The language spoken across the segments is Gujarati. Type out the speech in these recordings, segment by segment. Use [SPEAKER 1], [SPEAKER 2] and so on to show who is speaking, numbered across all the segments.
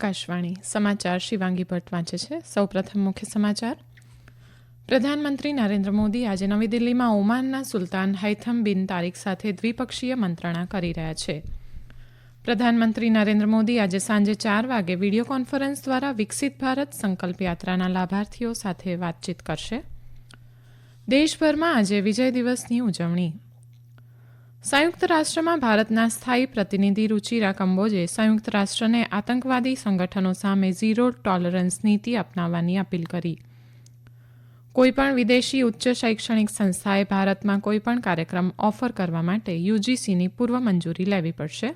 [SPEAKER 1] આકાશવાણી સમાચાર શિવાંગી ભટ્ટ વાંચે છે. સૌપ્રથમ મુખ્ય સમાચાર. પ્રધાનમંત્રી નરેન્દ્ર મોદી આજે નવી દિલ્હીમાં ઓમાનના સુલતાન હૈથમ બિન તારીક સાથે દ્વિપક્ષીય મંત્રણા કરી રહ્યા છે. પ્રધાનમંત્રી નરેન્દ્ર મોદી આજે સાંજે ચાર વાગે વીડિયો કોન્ફરન્સ દ્વારા વિકસિત ભારત સંકલ્પ યાત્રાના લાભાર્થીઓ સાથે વાતચીત કરશે. દેશભરમાં આજે વિજય દિવસની ઉજવણી. સંયુક્ત રાષ્ટ્રમાં ભારતના સ્થાયી પ્રતિનિધિ રૂચિરા કંબોજે સંયુક્ત રાષ્ટ્રને આતંકવાદી સંગઠનો સામે ઝીરો ટોલરન્સ નીતિ અપનાવવાની અપીલ કરી. કોઈપણ વિદેશી ઉચ્ચ શૈક્ષણિક સંસ્થાએ ભારતમાં કોઈપણ કાર્યક્રમ ઓફર કરવા માટે યુજીસીની પૂર્વ મંજૂરી લેવી પડશે.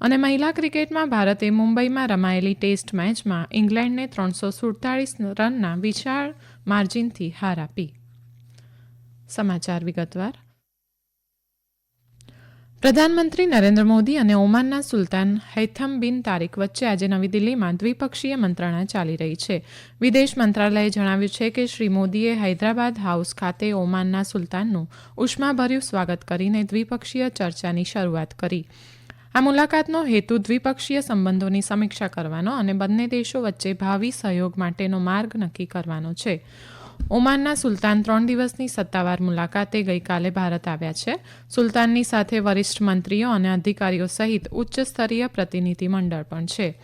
[SPEAKER 1] અને મહિલા ક્રિકેટમાં ભારતે મુંબઈમાં રમાયેલી ટેસ્ટ મેચમાં ઇંગ્લેન્ડને ત્રણસો સુડતાળીસ રનના વિશાળ માર્જિનથી હાર આપી. સમાચાર વિગતવાર પ્રધાનમંત્રી નરેન્દ્ર મોદી અને ઓમાનના સુલતાન હૈથમ બિન તારીક વચ્ચે આજે નવી દિલ્હીમાં દ્વિપક્ષીય મંત્રણા ચાલી રહી છે. વિદેશ મંત્રાલયે જણાવ્યું છે કે શ્રી મોદીએ હૈદરાબાદ હાઉસ ખાતે ઓમાનના સુલતાનનું ઉષ્માભર્યું સ્વાગત કરીને દ્વિપક્ષીય ચર્ચાની શરૂઆત કરી. આ મુલાકાતનો હેતુ દ્વિપક્ષીય સંબંધોની સમીક્ષા કરવાનો અને બંને દેશો વચ્ચે ભાવિ સહયોગ માટેનો માર્ગ નક્કી કરવાનો છે. ઓમાનના સુલતાન ત્રણ દિવસની સત્તાવાર મુલાકાતે ગઈકાલે ભારત આવ્યા છે. સુલતાનની સાથે વરિષ્ઠ મંત્રીઓ અને અધિકારીઓ સહિત ઉચ્ચ સ્તરીય પ્રતિનિધિ મંડળ પણ છે.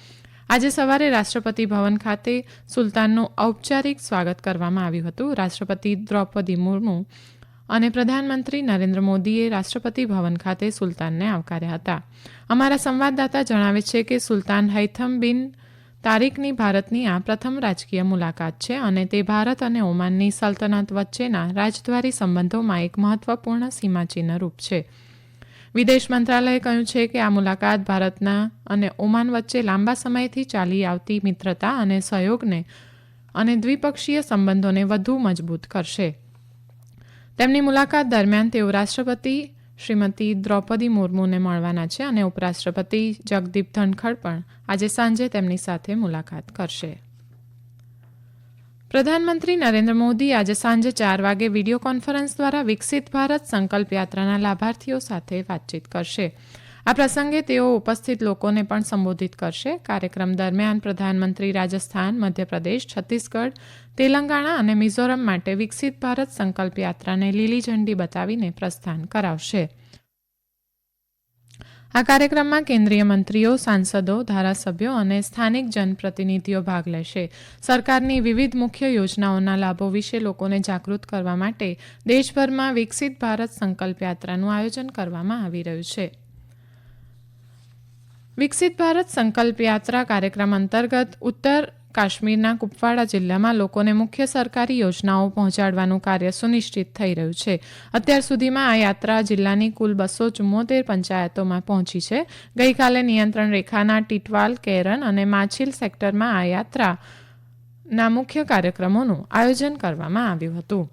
[SPEAKER 1] આજે સવારે રાષ્ટ્રપતિ ભવન ખાતે સુલતાનનું ઔપચારિક સ્વાગત કરવામાં આવ્યું હતું. રાષ્ટ્રપતિ દ્રૌપદી મુર્મુ અને પ્રધાનમંત્રી નરેન્દ્ર મોદીએ રાષ્ટ્રપતિ ભવન ખાતે સુલતાનને આવકાર્યા હતા. અમારા સંવાદદાતા જણાવે છે કે સુલતાન હૈથમ બિન તારીખની ભારતની આ પ્રથમ રાજકીય મુલાકાત છે અને તે ભારત અને ઓમાનની સલ્તનત વચ્ચેના રાજદ્વારી સંબંધોમાં એક મહત્વપૂર્ણ સીમાચિહ્ન રૂપ છે. વિદેશ મંત્રાલયે કહ્યું છે કે આ મુલાકાત ભારતના અને ઓમાન વચ્ચે લાંબા સમયથી ચાલી આવતી મિત્રતા અને સહયોગને અને દ્વિપક્ષીય સંબંધોને વધુ મજબૂત કરશે. તેમની મુલાકાત દરમિયાન તેઓ રાષ્ટ્રપતિ શ્રીમતી દ્રૌપદી મુર્મુને મળવાના છે અને ઉપરાષ્ટ્રપતિ જગદીપ ધનખડ પણ આજે સાંજે તેમની સાથે મુલાકાત કરશે. પ્રધાનમંત્રી નરેન્દ્ર મોદી આજે સાંજે ચાર વાગે વીડિયો કોન્ફરન્સ દ્વારા વિકસિત ભારત સંકલ્પ યાત્રાના લાભાર્થીઓ સાથે વાતચીત કરશે. આ પ્રસંગે તેઓ ઉપસ્થિત લોકોને પણ સંબોધિત કરશે. કાર્યક્રમ દરમિયાન પ્રધાનમંત્રી રાજસ્થાન, મધ્યપ્રદેશ, છત્તીસગઢ, તેલંગાણા અને મિઝોરમ માટે વિકસિત ભારત સંકલ્પ યાત્રાને લીલી ઝંડી બતાવીને પ્રસ્થાન કરાવશે. આ કાર્યક્રમમાં કેન્દ્રીય મંત્રીઓ, સાંસદો, ધારાસભ્યો અને સ્થાનિક જનપ્રતિનિધિઓ ભાગ લેશે. સરકારની વિવિધ મુખ્ય યોજનાઓના લાભો વિશે લોકોને જાગૃત કરવા માટે દેશભરમાં વિકસિત ભારત સંકલ્પ યાત્રાનું આયોજન કરવામાં આવી રહ્યું છે. વિકસિત ભારત સંકલ્પ યાત્રા કાર્યક્રમ અંતર્ગત ઉત્તર કાશ્મીરના કુપવાડા જિલ્લામાં લોકોને મુખ્ય સરકારી યોજનાઓ પહોંચાડવાનું કાર્ય સુનિશ્ચિત થઈ રહ્યું છે. અત્યાર સુધીમાં આ યાત્રા જિલ્લાની કુલ બસો ચુમ્મોતેર પંચાયતોમાં પહોંચી છે. ગઈકાલે નિયંત્રણ રેખાના ટીટવાલ, કેરન અને માછીલ સેક્ટરમાં આ યાત્રાના મુખ્ય કાર્યક્રમોનું આયોજન કરવામાં આવ્યું હતું.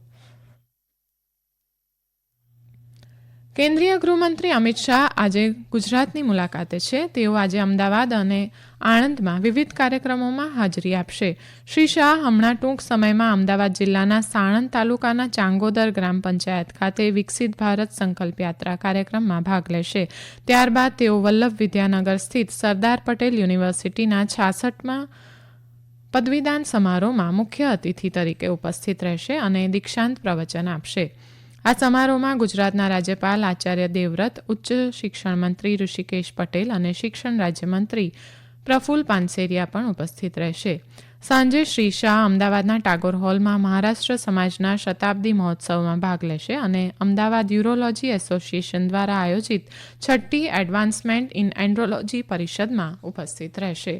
[SPEAKER 1] કેન્દ્રીય ગૃહમંત્રી અમિત શાહ આજે ગુજરાતની મુલાકાતે છે. તેઓ આજે અમદાવાદ અને આણંદમાં વિવિધ કાર્યક્રમોમાં હાજરી આપશે. શ્રી શાહ હમણાં ટૂંક સમયમાં અમદાવાદ જિલ્લાના સાણંદ તાલુકાના ચાંગોદર ગ્રામ પંચાયત ખાતે વિકસિત ભારત સંકલ્પ યાત્રા કાર્યક્રમમાં ભાગ લેશે. ત્યારબાદ તેઓ વલ્લભ વિદ્યાનગર સ્થિત સરદાર પટેલ યુનિવર્સિટીના છાસઠમાં પદવીદાન સમારોહમાં મુખ્ય અતિથિ તરીકે ઉપસ્થિત રહેશે અને દીક્ષાંત પ્રવચન આપશે. આ સમારોહમાં ગુજરાતના રાજ્યપાલ આચાર્ય દેવવ્રત, ઉચ્ચ શિક્ષણ મંત્રી ઋષિકેશ પટેલ અને શિક્ષણ રાજ્યમંત્રી પ્રફુલ પાનસેરિયા પણ ઉપસ્થિત રહેશે. સાંજે શ્રી શાહ અમદાવાદના ટાગોર હોલમાં મહારાષ્ટ્ર સમાજના શતાબ્દી મહોત્સવમાં ભાગ લેશે અને અમદાવાદ યુરોલોજી એસોસિએશન દ્વારા આયોજિત છઠ્ઠી એડવાન્સમેન્ટ ઇન એન્ડ્રોલોજી પરિષદમાં ઉપસ્થિત રહેશે.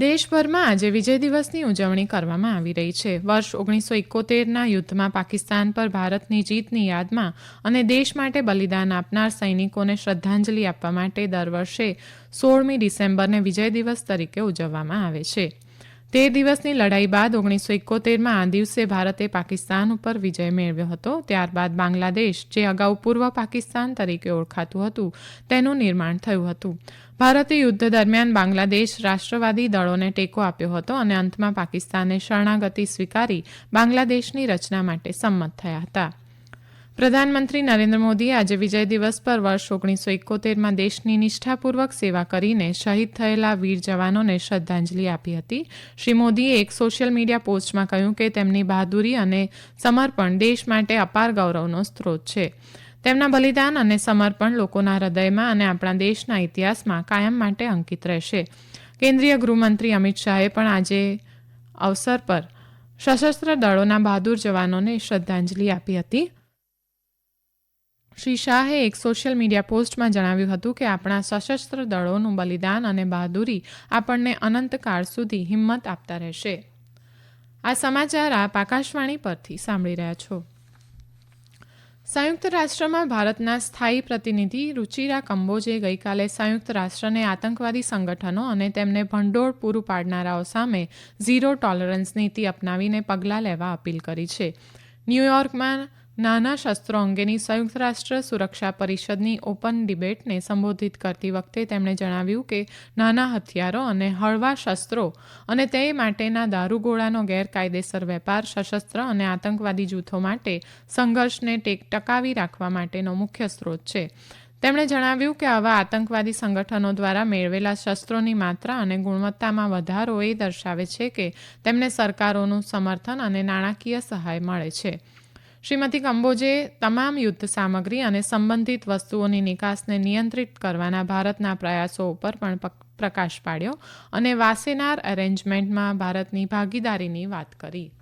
[SPEAKER 1] દેશભરમાં આજે વિજય દિવસની ઉજવણી કરવામાં આવી રહી છે. વર્ષ ઓગણીસો ઇકોતેરના યુદ્ધમાં પાકિસ્તાન પર ભારતની જીતની યાદમાં અને દેશ માટે બલિદાન આપનાર સૈનિકોને શ્રદ્ધાંજલિ આપવા માટે દર વર્ષે સોળમી ડિસેમ્બરને વિજય દિવસ તરીકે ઉજવવામાં આવે છે. તેર દિવસની લડાઈ બાદ ઓગણીસો એકોતેરમાં આ દિવસે ભારતે પાકિસ્તાન ઉપર વિજય મેળવ્યો હતો. ત્યારબાદ બાંગ્લાદેશ, જે અગાઉ પૂર્વ પાકિસ્તાન તરીકે ઓળખાતું હતું, તેનું નિર્માણ થયું હતું. ભારતે યુદ્ધ દરમિયાન બાંગ્લાદેશ રાષ્ટ્રવાદી દળોને ટેકો આપ્યો હતો અને અંતમાં પાકિસ્તાને શરણાગતિ સ્વીકારી બાંગ્લાદેશની રચના માટે સંમત થયા હતા. પ્રધાનમંત્રી નરેન્દ્ર મોદીએ આજે વિજય દિવસ પર વર્ષ ઓગણીસો એકોતેરમાં દેશની નિષ્ઠાપૂર્વક સેવા કરીને શહીદ થયેલા વીર જવાનોને શ્રદ્ધાંજલિ આપી હતી. શ્રી મોદીએ એક સોશિયલ મીડિયા પોસ્ટમાં કહ્યું કે તેમની બહાદુરી અને સમર્પણ દેશ માટે અપાર ગૌરવનો સ્ત્રોત છે. તેમના બલિદાન અને સમર્પણ લોકોના હૃદયમાં અને આપણા દેશના ઇતિહાસમાં કાયમ માટે અંકિત રહેશે. કેન્દ્રીય ગૃહમંત્રી અમિત શાહે પણ આજે અવસર પર સશસ્ત્ર દળોના બહાદુર જવાનોને શ્રદ્ધાંજલિ આપી હતી. શ્રી શાહે એક સોશિયલ મીડિયા પોસ્ટમાં જણાવ્યું હતું કે, આપણા સશસ્ત્ર દળોનું બલિદાન અને બહાદુરી આપણને અનંતકાળ સુધી હિંમત આપતા રહેશે. આ સમાચાર આપ આકાશવાણી પરથી સાંભળી રહ્યા છો. સંયુક્ત રાષ્ટ્રમાં ભારતના સ્થાયી પ્રતિનિધિ રુચિરા કંબોજે ગઈકાલે સંયુક્ત રાષ્ટ્રને આતંકવાદી સંગઠનો અને તેમને ભંડોળ પૂરું પાડનારાઓ સામે ઝીરો ટોલરન્સ નીતિ અપનાવીને પગલાં લેવા અપીલ કરી છે. ન્યૂયોર્કમાં નાના શસ્ત્રો અંગેની સંયુક્ત રાષ્ટ્ર સુરક્ષા પરિષદની ઓપન ડિબેટને સંબોધિત કરતી વખતે તેમણે જણાવ્યું કે નાના હથિયારો અને હળવા શસ્ત્રો અને તે માટેના દારૂગોળાનો ગેરકાયદેસર વેપાર, સશસ્ત્ર અને આતંકવાદી જૂથો માટે સંઘર્ષને ટકાવી રાખવા માટેનો મુખ્ય સ્ત્રોત છે. તેમણે જણાવ્યું કે આવા આતંકવાદી સંગઠનો દ્વારા મેળવેલા શસ્ત્રોની માત્રા અને ગુણવત્તામાં વધારો એ દર્શાવે છે કે તેમને સરકારોનું સમર્થન અને નાણાકીય સહાય મળે છે. શ્રીમતી કંબોજે તમામ યુદ્ધ સામગ્રી અને સંબંધિત વસ્તુઓની નિકાસને નિયંત્રિત કરવાના ભારતના પ્રયાસો ઉપર પણ પ્રકાશ પાડ્યો અને વાસેનાર એરેન્જમેન્ટમાં ભારતની ભાગીદારીની વાત કરી.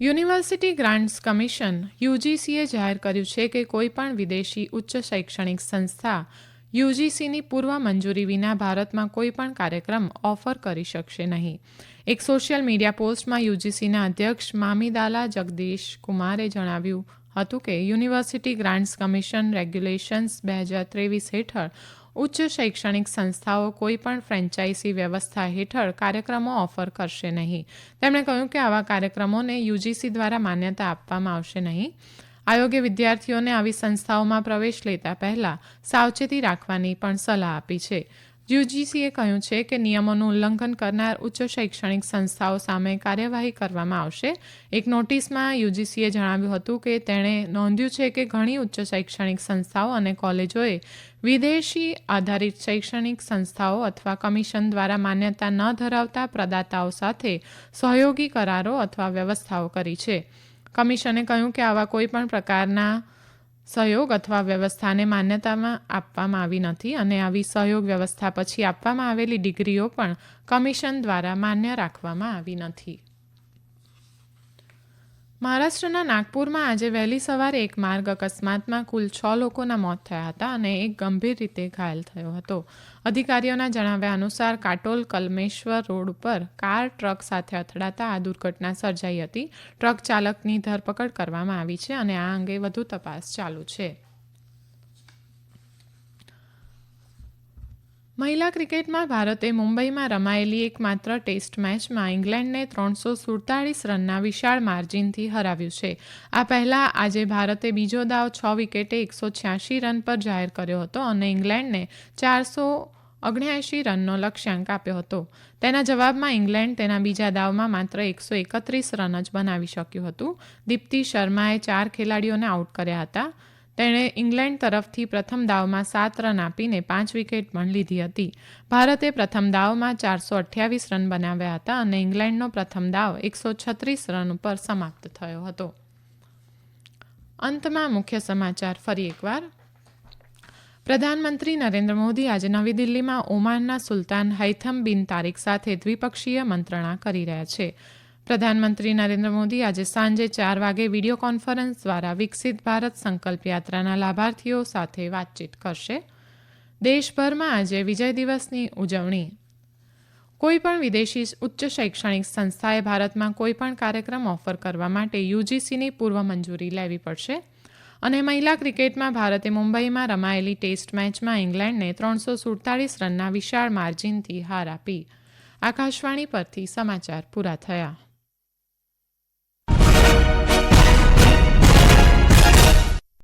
[SPEAKER 1] યુનિવર્સિટી ગ્રાન્ટ્સ કમિશન યુજીસીએ જાહેર કર્યું છે કે કોઈપણ વિદેશી ઉચ્ચ શૈક્ષણિક સંસ્થા યુજીસીની પૂર્વ મંજૂરી વિના ભારતમાં કોઈપણ કાર્યક્રમ ઓફર કરી શકશે નહીં. એક સોશિયલ મીડિયા પોસ્ટમાં યુજીસીના અધ્યક્ષ મામીદાલા જગદીશ કુમારે જણાવ્યું હતું કે યુનિવર્સિટી ગ્રાન્ટ્સ કમિશન રેગ્યુલેશન્સ બે હજાર ત્રેવીસ હેઠળ ઉચ્ચ શૈક્ષણિક સંસ્થાઓ કોઈપણ ફ્રેન્ચાઇઝી વ્યવસ્થા હેઠળ કાર્યક્રમો ઓફર કરશે નહીં. તેમણે કહ્યું કે આવા કાર્યક્રમોને યુજીસી દ્વારા માન્યતા આપવામાં આવશે નહીં. આયોગે વિદ્યાર્થીઓને આવી સંસ્થાઓમાં પ્રવેશ લેતા પહેલા સાવચેતી રાખવાની પણ સલાહ આપી છે. યુજીસીએ કહ્યું છે કે નિયમોનું ઉલ્લંઘન કરનાર ઉચ્ચ શૈક્ષણિક સંસ્થાઓ સામે કાર્યવાહી કરવામાં આવશે. એક નોટિસમાં યુજીસીએ જણાવ્યું હતું કે તેણે નોંધ્યું છે કે ઘણી ઉચ્ચ શૈક્ષણિક સંસ્થાઓ અને કોલેજોએ વિદેશી આધારિત શૈક્ષણિક સંસ્થાઓ અથવા કમિશન દ્વારા માન્યતા ન ધરાવતા પ્રદાતાઓ સાથે સહયોગી કરારો અથવા વ્યવસ્થાઓ કરી છે. કમિશને કહ્યું કે આવા કોઈપણ પ્રકારના સહયોગ અથવા વ્યવસ્થાને માન્યતામાં આપવામાં આવી નથી અને આવી સહયોગ વ્યવસ્થા પછી આપવામાં આવેલી ડિગ્રીઓ પણ કમિશન દ્વારા માન્ય રાખવામાં આવી નથી. મહારાષ્ટ્રના નાગપુરમાં આજે વહેલી સવારે એક માર્ગ અકસ્માતમાં કુલ છ લોકોના મોત થયા હતા અને એક ગંભીર રીતે ઘાયલ થયો હતો. અધિકારીઓના જણાવ્યા અનુસાર કાટોલ કલમેશ્વર રોડ ઉપર કાર, ટ્રક સાથે અથડાતા આ દુર્ઘટના સર્જાઈ હતી. ટ્રક ચાલકની ધરપકડ કરવામાં આવી છે અને આ અંગે વધુ તપાસ ચાલુ છે. મહિલા ક્રિકેટમાં ભારતે મુંબઈમાં રમાયેલી એકમાત્ર ટેસ્ટ મેચમાં ઇંગ્લેન્ડને ત્રણસો સુડતાળીસ રનના વિશાળ માર્જિનથી હરાવ્યું છે. આ પહેલા આજે ભારતે બીજો દાવ છ વિકેટે એકસો છ્યાસી રન પર જાહેર કર્યો હતો અને ઇંગ્લેન્ડને ચારસો ઓગણ્યાએંશી રનનો લક્ષ્યાંક આપ્યો હતો. તેના જવાબમાં ઇંગ્લેન્ડ તેના બીજા દાવમાં માત્ર એકસો એકત્રીસ રન જ બનાવી શક્યું હતું. દીપ્તિ શર્માએ ચાર ખેલાડીઓને આઉટ કર્યા હતા. તેણે ઇંગ્લેન્ડ તરફથી પ્રથમ દાવમાં સાત રન આપીને પાંચ વિકેટ પણ લીધી હતી. ભારતે પ્રથમ દાવમાં ચારસો અઠ્યાવીસ રન બનાવ્યા હતા અને ઇંગ્લેન્ડનો પ્રથમ દાવ એકસો છત્રીસ રન ઉપર સમાપ્ત થયો હતો. અંતમાં મુખ્ય સમાચાર ફરી એકવાર. પ્રધાનમંત્રી નરેન્દ્ર મોદી આજે નવી દિલ્હીમાં ઓમાનના સુલતાન હૈથમ બિન તારીક સાથે દ્વિપક્ષીય મંત્રણા કરી રહ્યા છે. પ્રધાનમંત્રી નરેન્દ્ર મોદી આજે સાંજે ચાર વાગે વીડિયો કોન્ફરન્સ દ્વારા વિકસિત ભારત સંકલ્પ યાત્રાના લાભાર્થીઓ સાથે વાતચીત કરશે. દેશભરમાં આજે વિજય દિવસની ઉજવણી. કોઈપણ વિદેશી ઉચ્ચ શૈક્ષણિક સંસ્થાએ ભારતમાં કોઈપણ કાર્યક્રમ ઓફર કરવા માટે યુજીસીની પૂર્વ મંજૂરી લેવી પડશે અને મહિલા ક્રિકેટમાં ભારતે મુંબઈમાં રમાયેલી ટેસ્ટ મેચમાં ઇંગ્લેન્ડને ત્રણસો સુડતાલીસ રનના વિશાળ માર્જિનથી હાર આપી. આકાશવાણી પરથી સમાચાર પૂરા થયા.